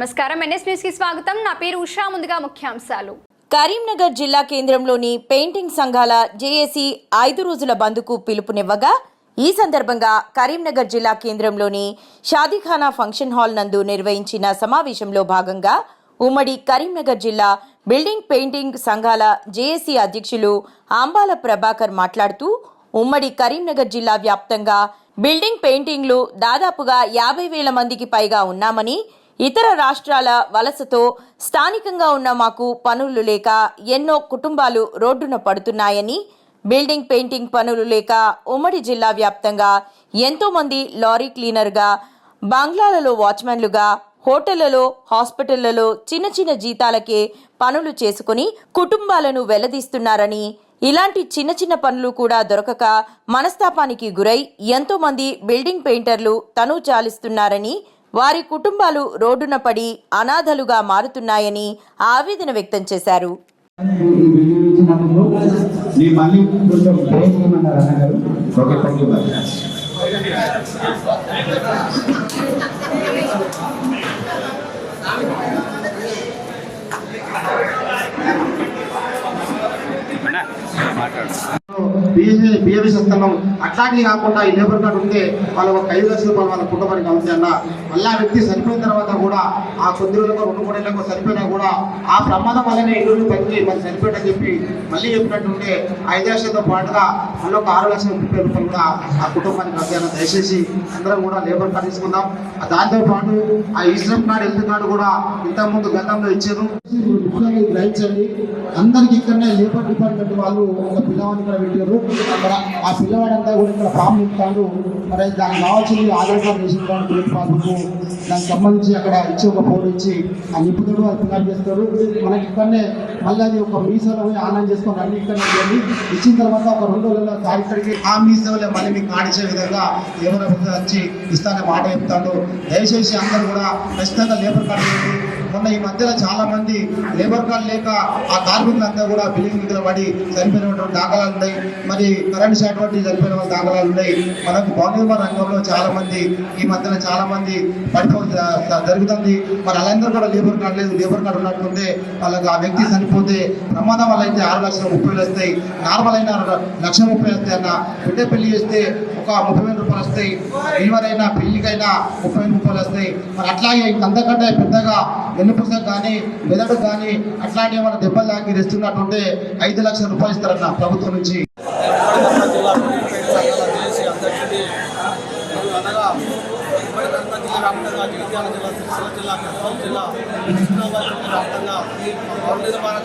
నమస్కారం. ఎన్ఎస్ న్యూస్కి స్వాగతం. నా పేరు ఉషా. ముందుగా ముఖ్యాంశాలు. కరీంనగర్ జిల్లా కేంద్రంలోని పెయింటింగ్ సంఘాల జేఏసీ ఐదు రోజుల బంద్కు పిలుపునివ్వగా ఈ సందర్భంగా కరీంనగర్ జిల్లా కేంద్రంలోని షాదీఖానా ఫంక్షన్ హాల్ నందు నిర్వహించిన సమావేశంలో భాగంగా ఉమ్మడి కరీంనగర్ జిల్లా బిల్డింగ్ పెయింటింగ్ సంఘాల జేఏసీ అధ్యక్షులు ఆంబాల ప్రభాకర్ మాట్లాడుతూ ఉమ్మడి కరీంనగర్ జిల్లా వ్యాప్తంగా బిల్డింగ్ పెయింటింగ్లు దాదాపుగా యాభై వేల మందికి పైగా ఉన్నామని ఇతర రాష్ట్రాల వలసతో స్థానికంగా ఉన్న మాకు పనులు లేక ఎన్నో కుటుంబాలు రోడ్డున పడుతున్నాయని బిల్డింగ్ పెయింటింగ్ పనులు లేక ఉమ్మడి జిల్లా వ్యాప్తంగా ఎంతో మంది లారీ క్లీనర్గా బంగ్లాలలో వాచ్మెన్లుగా హోటళ్ళలో హాస్పిటళ్ళలో చిన్న చిన్న జీతాలకే పనులు చేసుకుని కుటుంబాలను వెల్లదీస్తున్నారని ఇలాంటి చిన్న చిన్న పనులు కూడా దొరకక మనస్తాపానికి గురై ఎంతో మంది బిల్డింగ్ పెయింటర్లు తను చాలిస్తున్నారని వారి కుటుంబాలు రోడ్డున పడి అనాథలుగా మారుతున్నాయని ఆవేదన వ్యక్తం చేశారు. ఈ వీడియో ఇచ్చినందుకు నీ అట్లాంటివి కాకుండా ఈ లేబర్ కార్డు ఉంటే వాళ్ళు ఒక ఐదు లక్షల రూపాయలు వాళ్ళ కుటుంబానికి అవుతాయి అన్న. మళ్ళీ ఆ వ్యక్తి చనిపోయిన తర్వాత కూడా ఆ కొద్ది రోజులకు రెండు మూడు నెలలకు చనిపోయినా కూడా ఆ ప్రమాదం వల్లనే ఇల్లు తగ్గి మరి చనిపోయాడని చెప్పి మళ్ళీ చెప్పినట్టుంటే ఐదు లక్షలతో పాటుగా మళ్ళీ ఒక ఆరు లక్షల ముప్పై రూపాయలు కూడా ఆ కుటుంబానికి అవుతాయన్న దయచేసి అందరం కూడా లేబర్ కార్డు తీసుకుందాం. ఆ దాంతో పాటు ఆ ఈశ్వరం కార్డు హెల్త్ కార్డు కూడా ఇంతకుముందు గతంలో ఇచ్చారు. ముఖ్యంగా గ్రహించండి అందరికి ఇక్కడనే లేబర్ డిపార్ట్మెంట్ వాళ్ళు ఒక పిల్లవాడిని ఇక్కడ పెట్టారు. అక్కడ ఆ పిల్లవాడంతా కూడా ఇక్కడ ఫామ్ నింపుతాడు. మరి దానికి కావాల్సింది Aadhaar card ration card credit passbook దానికి సంబంధించి అక్కడ ఇచ్చి ఒక ఫోన్ ఇచ్చి ఆ నిపుణుడు అది ఫిల్అప్ చేస్తాడు. మనకి ఇక్కడనే మళ్ళీ అది ఒక మీ సేవలో పోయి ఆన్లైన్ చేసుకొని అన్ని ఇక్కడనే చేయండి ఇచ్చిన తర్వాత ఒక రెండు రోజుల్లో సార్ ఆ మీ సేవలో మళ్ళీ మీకు కార్డు విధంగా ఎవరైనా వచ్చి ఇస్తానే మాట చెప్తాడు. దయచేసి అందరూ కూడా ఖచ్చితంగా లేబర్ కార్డు మొన్న ఈ మధ్యలో చాలా మంది లేబర్ కార్డు లేక ఆ కార్మికులంతా కూడా బిల్డింగ్ మీద పడి చనిపోయినటువంటి దాఖలాలు ఉన్నాయి. మరి కరెంట్ షాట్ పట్టి చనిపోయిన వాళ్ళ దాఖలాలు ఉన్నాయి. మనకు భవన రంగంలో చాలా మంది ఈ మధ్యన చాలా మంది పడిపో జరుగుతుంది. మరి వాళ్ళందరూ కూడా లేబర్ కార్డు లేదు లేబర్ కార్డు ఉన్నట్టుంటే వాళ్ళకి ఆ వ్యక్తి చనిపోతే ప్రమాదం వల్ల అయితే ఆరు లక్షల ముప్పై వేలు వస్తాయి. నార్మల్ అయినా లక్ష ముప్పై వస్తాయి అన్న. బిడ్డ పెళ్ళి చేస్తే ఒక ముప్పై వేల రూపాయలు వస్తాయి. ఎవరైనా అయినా పెళ్ళికైనా ముప్పై వేల రూపాయలు వస్తాయి. మరి అట్లాగే అంతకంటే పెద్దగా వెన్నుపూసకు కానీ మెదడు కానీ అట్లాంటి ఏమైనా దెబ్బలు తాకి తెస్తున్నట్టుంటే ఐదు లక్షల రూపాయలు ఇస్తారన్న ప్రభుత్వం నుంచి. కడప అనగా జిల్లా వ్యాప్తంగా జగిత్యాల జిల్లా సిరిసిల్ల జిల్లా కర్నూలు జిల్లా హుస్నాబాద్ వ్యాప్తంగా నిర్మాణ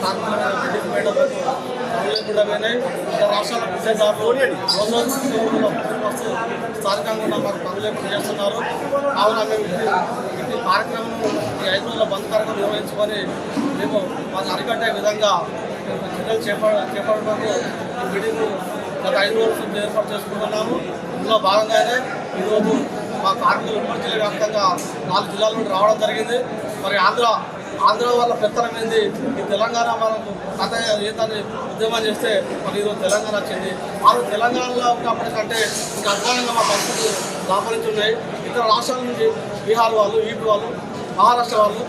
రాష్ట్రాల రోజు స్థానికంగా మాకు పనులు చేస్తున్నారు కావున మేము కార్యక్రమం ఈ ఐదు రోజుల బంద్ కార్యక్రమం నిర్వహించుకొని మేము మాకు అరికట్టే విధంగా చర్యలు చేప చేపట్టడానికి ఈ మీటింగ్ గత ఐదు రోజుల ఏర్పాటు చేసుకుంటున్నాము. ఇందులో భాగంగానే ఈరోజు మా కార్మికులు ఉమ్మడి జిల్లా వ్యాప్తంగా నాలుగు జిల్లాల నుండి రావడం జరిగింది. మరి ఆంధ్ర ఆంధ్ర వల్ల పెత్తనమైంది ఈ తెలంగాణ మనకు కథ ఏంటని ఉద్యమం చేస్తే మరి ఈరోజు తెలంగాణ వచ్చింది? ఆ రోజు తెలంగాణలో ఉన్నప్పటికంటే ఇంకా అధ్వానంగా మా పరిస్థితులు దాపరించున్నాయి. ఇతర రాష్ట్రాల నుంచి బీహార్ వాళ్ళు ఈపీ వాళ్ళు మహారాష్ట్ర వాళ్ళు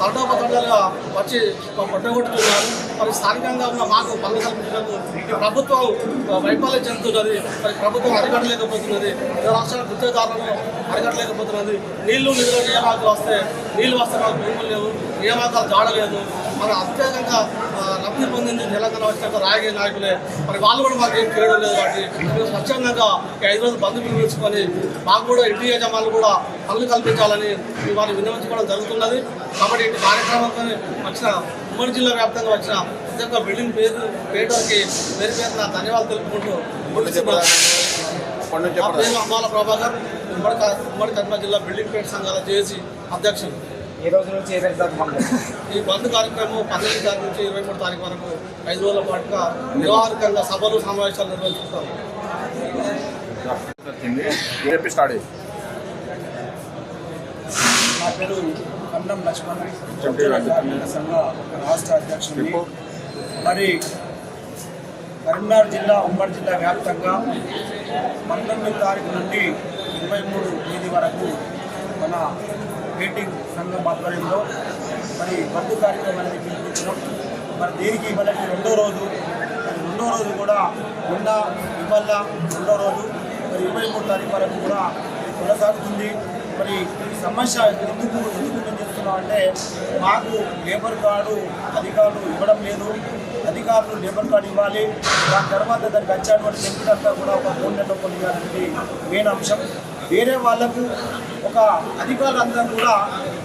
తండోపతండాలుగా వచ్చి పట్టగొట్టుతున్నారు మరి స్థానికంగా ఉన్న మాకు పనులు కల్పించినందుకు ప్రభుత్వం వైఫల్యం చెందుతున్నది. మరి ప్రభుత్వం అరికట్టలేకపోతున్నది. ఇతర రాష్ట్రాల గుత్తేదారులను అరికట్టలేకపోతున్నది. నీళ్ళు నిధుల నియామకాలు వస్తే నీళ్ళు వస్తే మాకు భూములు లేవు నియామకాలు జాడలేదు మన అత్యధికంగా లబ్ధి పొందింది. తెలంగాణ వచ్చినాక రాజకీయ నాయకులే. మరి వాళ్ళు కూడా మాకు ఏం చేయడం లేదు కాబట్టి మేము స్వచ్ఛందంగా ఐదు రోజులు బంధు పిలుచుకొని మాకు కూడా ఇంటి యజమానులు కూడా పనులు కల్పించాలని వాళ్ళు విన్నవించుకోవడం జరుగుతున్నది. కాబట్టి ఇటు కార్యక్రమంతో వచ్చిన ఉమ్మడి జిల్లా వ్యాప్తంగా వచ్చిన ప్రతి ఒక్క బిల్డింగ్ పేరు పేటకి పేరు పేరున ధన్యవాదాలు తెలుపుకుంటూ నా పేరు అమ్మాల ప్రభాకర్. ఉమ్మడి ఉమ్మడి కర్మ జిల్లా బిల్డింగ్ పేట సంఘాల జేసి అధ్యక్షుడు ఈ రోజు నుంచి ఏ ఈ బంద్ కార్యక్రమం పన్నెండు తారీఖు నుంచి ఇరవై మూడు తారీఖు వరకు ఐదు రోజుల పాటుగా వ్యవహారికంగా సభలు సమావేశాలు అయ్యి. నా పేరు కన్నం లక్ష్మణ్. సంఘ రాష్ట్ర అధ్యక్షుడిని. మరి కరీంనగర్ జిల్లా ఉమ్మడి జిల్లా వ్యాప్తంగా పంతొమ్మిది తారీఖు నుండి ఇరవై మూడు తేదీ వరకు మన పెయింటింగ్ సంఘం ఆధ్వర్యంలో మరి బంధు కార్యక్రమాన్ని పిలిపించడం మరి దీనికి మనకి రెండో రోజు మరి రెండో రోజు కూడా ఉన్న ఇవాళ రెండో రోజు మరి ఇరవై మూడు తారీఖు వరకు కూడా కొనసాగుతుంది. మరి ఈ సమస్య ఎందుకు ఎందుకు మేము చేస్తున్నాం అంటే మాకు లేబర్ కార్డు అధికారులు ఇవ్వడం లేదు. అధికారులు లేబర్ కార్డు ఇవ్వాలి. దాని తర్వాత దానికి వచ్చేటువంటి బెనిఫిట్ అంతా కూడా ఒక మూడు నెలలో పొందాలనేది మెయిన్ అంశం. వేరే వాళ్ళకు ఒక అధికారులంతా కూడా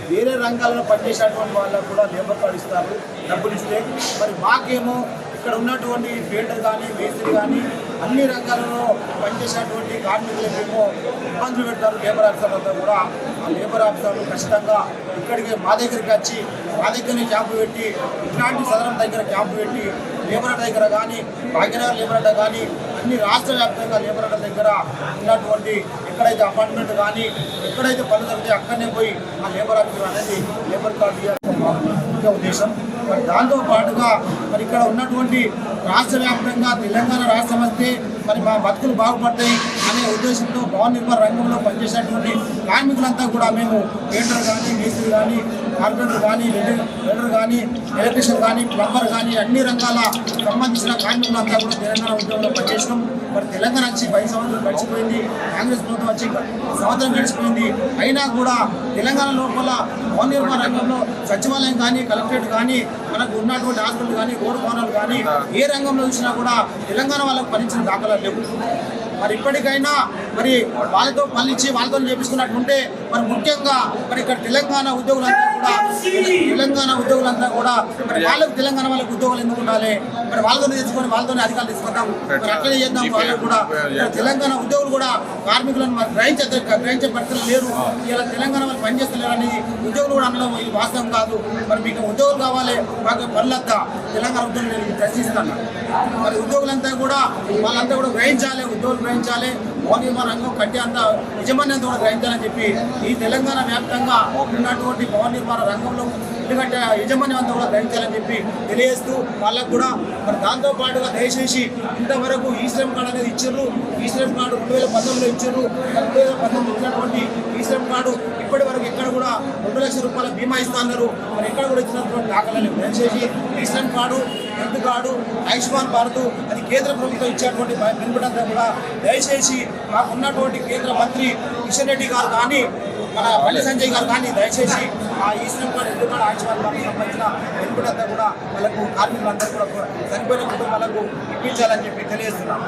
వేరే రంగాల్లో పనిచేసేటువంటి వాళ్ళకు కూడా లేబర్ కార్డు ఇస్తారు డబ్బులు ఇస్తే మరి మాకేమో ఇక్కడ ఉన్నటువంటి ఫీల్డర్ కానీ మేస్త్రి కానీ అన్ని రంగాలలో పనిచేసేటువంటి కార్మికులకేమో ఇబ్బందులు పెడతారు. లేబర్ ఆఫీసర్ కూడా ఆ లేబర్ ఆఫీసర్లు ఖచ్చితంగా ఇక్కడికి మా దగ్గరికి వచ్చి మా దగ్గరనే క్యాంపు పెట్టి ఇట్లాంటి సదరం దగ్గర క్యాంపు పెట్టి లేబర్ దగ్గర కానీ భాగ్యనగర్ లేబర్ దగ్గర కానీ అన్ని రాష్ట్ర వ్యాప్తంగా లేబర్ దగ్గర ఉన్నటువంటి ఎక్కడైతే అపార్ట్మెంట్ కానీ ఎక్కడైతే పనులు జరిగితే అక్కడనే పోయి ఆ లేబర్ ఆఫీసర్ అనేది లేబర్ కార్డు మా ముఖ్య ఉద్దేశం. మరి దాంతో పాటుగా మరి ఇక్కడ ఉన్నటువంటి రాష్ట్ర వ్యాప్తంగా తెలంగాణ రాష్ట్రం వస్తే మరి మా బతుకులు బాగుపడతాయి అనే ఉద్దేశంతో భవన నిర్మాణ రంగంలో పనిచేసేటువంటి కార్మికులంతా కూడా మేము కేటర్ కానీ మేస్త్రి కానీ కార్పెంటర్ కానీ వెల్డర్ కానీ ఎలక్ట్రీషియన్ కానీ ప్లంబర్ కానీ అన్ని రకాల సంబంధించిన కార్మికులంతా కూడా తెలంగాణ ఉద్యోగంలో పనిచేసినాం. మరి తెలంగాణ వచ్చి పది సంవత్సరాలు గడిచిపోయింది కాంగ్రెస్ ప్రభుత్వం వచ్చి సంవత్సరం గడిచిపోయింది. అయినా కూడా తెలంగాణ లోపల భవన నిర్మాణ రంగంలో సచివాలయం కానీ కలెక్టరేట్ కానీ మనకు ఉన్నటువంటి హాస్పిటల్ కానీ రోడ్డు భవనాలు కానీ ఏ రంగంలో చూసినా కూడా తెలంగాణ వాళ్ళకు పనిచిన దాఖలాలు లేవు. మరి ఇప్పటికైనా మరి వాళ్ళతో పనిచ్చి వాళ్ళతో చేపించుకున్నట్టుంటే మరి ముఖ్యంగా మరి ఇక్కడ తెలంగాణ ఉద్యోగులంతా కూడా తెలంగాణ ఉద్యోగులంతా కూడా మరి వాళ్ళకు తెలంగాణ వాళ్ళకి ఉద్యోగాలు ఎందుకు ఉండాలి? మరి వాళ్ళతో తెచ్చుకొని వాళ్ళతోనే అధికారులు తీసుకుంటాం. మరి అట్లనే చేద్దాం వాళ్ళకు కూడా. మరి తెలంగాణ ఉద్యోగులు కూడా కార్మికులను మరి గ్రహించే గ్రహించే పరిస్థితులు లేరు. ఇలా తెలంగాణ వాళ్ళు పనిచేస్తలేరు అనేది ఉద్యోగులు కూడా అనడం ఇది వాస్తవం కాదు. మరి మీకు ఉద్యోగులు కావాలి మాకు పనులంతా తెలంగాణ ఉద్యోగులు నేను ప్రశ్నిస్తాను. మరి ఉద్యోగులంతా కూడా వాళ్ళంతా కూడా గ్రహించాలి ఉద్యోగులు గ్రహించాలి. భవన నిర్మాణ రంగం కట్టి అంతా కూడా గ్రహించాలని చెప్పి ఈ తెలంగాణ వ్యాప్తంగా ఉన్నటువంటి భవన నిర్మాణ రంగంలో ఎందుకంటే యజమాన్యం అంతా కూడా గ్రహించాలని చెప్పి తెలియజేస్తూ వాళ్ళకు కూడా మరి దాంతో పాటుగా దయచేసి ఇంతవరకు ఈ శ్రమ్ కార్డు అనేది ఇచ్చారు. ఈ శ్రమ్ కార్డు రెండు వేల పంతొమ్మిదిలో ఇచ్చారు. రెండు వేల పంతొమ్మిది ఇచ్చినటువంటి ఈ శ్రమ్ కార్డు ఇప్పటి వరకు ఎక్కడ కూడా రెండు లక్షల రూపాయల బీమా ఇస్తా అన్నారు. మరి ఎక్కడ కూడా ఇచ్చినటువంటి దాఖలని దయచేసి ఈ Shram card health card Ayushman Bharat అది కేంద్ర ప్రభుత్వం ఇచ్చేటువంటి బెనిఫిట్ అంతా కూడా దయచేసి మాకున్నటువంటి కేంద్ర మంత్రి కిషన్ రెడ్డి గారు కానీ మన బండి సంజయ్ గారు కానీ దయచేసి ఆ ఈశ్వరం శ్రమ్ కార్డు హెల్త్ ఆయుష్మాన్ భారత్ సంబంధించిన బెనిఫిట్ కూడా వాళ్ళకు కార్మికులందరూ కూడా చనిపోయిన కుటుంబాలకు ఇప్పించాలని చెప్పి తెలియజేస్తున్నాం.